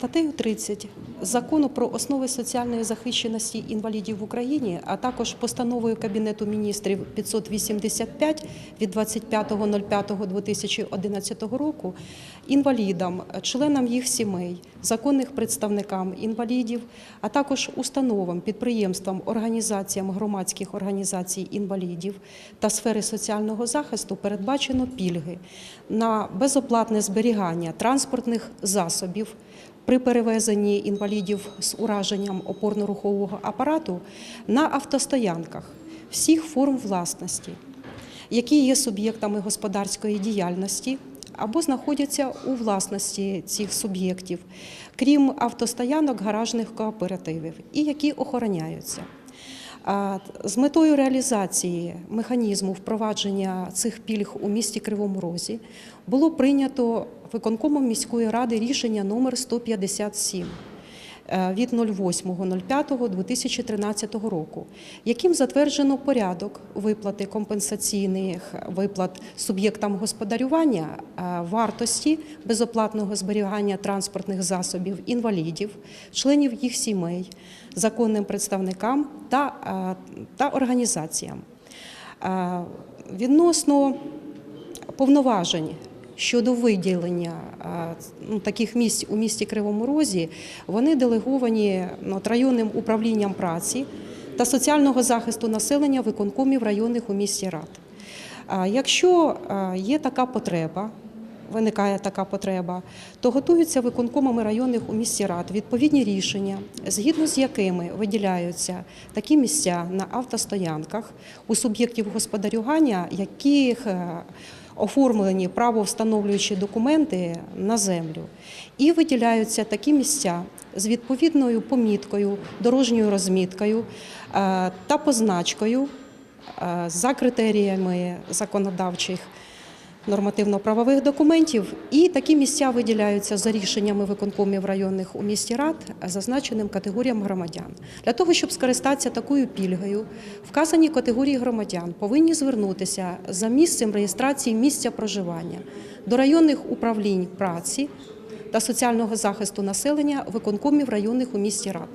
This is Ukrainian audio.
Статтею 30 закону про основи соціальної захищеності інвалідів в Україні, а також постановою Кабінету міністрів 585 від 25.05.2011 року інвалідам, членам їх сімей, законних представникам інвалідів, а також установам, підприємствам, організаціям громадських організацій інвалідів та сфери соціального захисту передбачено пільги на безоплатне зберігання транспортних засобів при перевезенні інвалідів з ураженням опорно-рухового апарату на автостоянках всіх форм власності, які є суб'єктами господарської діяльності або знаходяться у власності цих суб'єктів, крім автостоянок гаражних кооперативів, і які охороняються. З метою реалізації механізму впровадження цих пільг у місті Кривому Розі було прийнято виконкомом міської ради рішення номер 157 е, від 08.05.2013 року, яким затверджено порядок виплати компенсаційних виплат суб'єктам господарювання е, вартості безоплатного зберігання транспортних засобів інвалідів, членів їх сімей, законним представникам та, е, та організаціям. Е, Відносно повноважень щодо виділення ну, таких місць у місті Кривому Розі, вони делеговані ну, районним управлінням праці та соціального захисту населення виконкомів районних у місті Рад. Якщо є така потреба, виникає така потреба, то готуються виконкомами районних у місті рад відповідні рішення, згідно з якими виділяються такі місця на автостоянках у суб'єктів господарювання, яких е, оформлені правовстановлюючі документи на землю, і виділяються такі місця з відповідною поміткою, дорожньою розміткою е, та позначкою е, за критеріями законодавчих нормативно-правових документів, і такі місця виділяються за рішеннями виконкомів районних у місті рад зазначеним категоріям громадян. Для того, щоб скористатися такою пільгою, вказані категорії громадян повинні звернутися за місцем реєстрації місця проживання до районних управлінь праці та соціального захисту населення виконкомів районних у місті рад.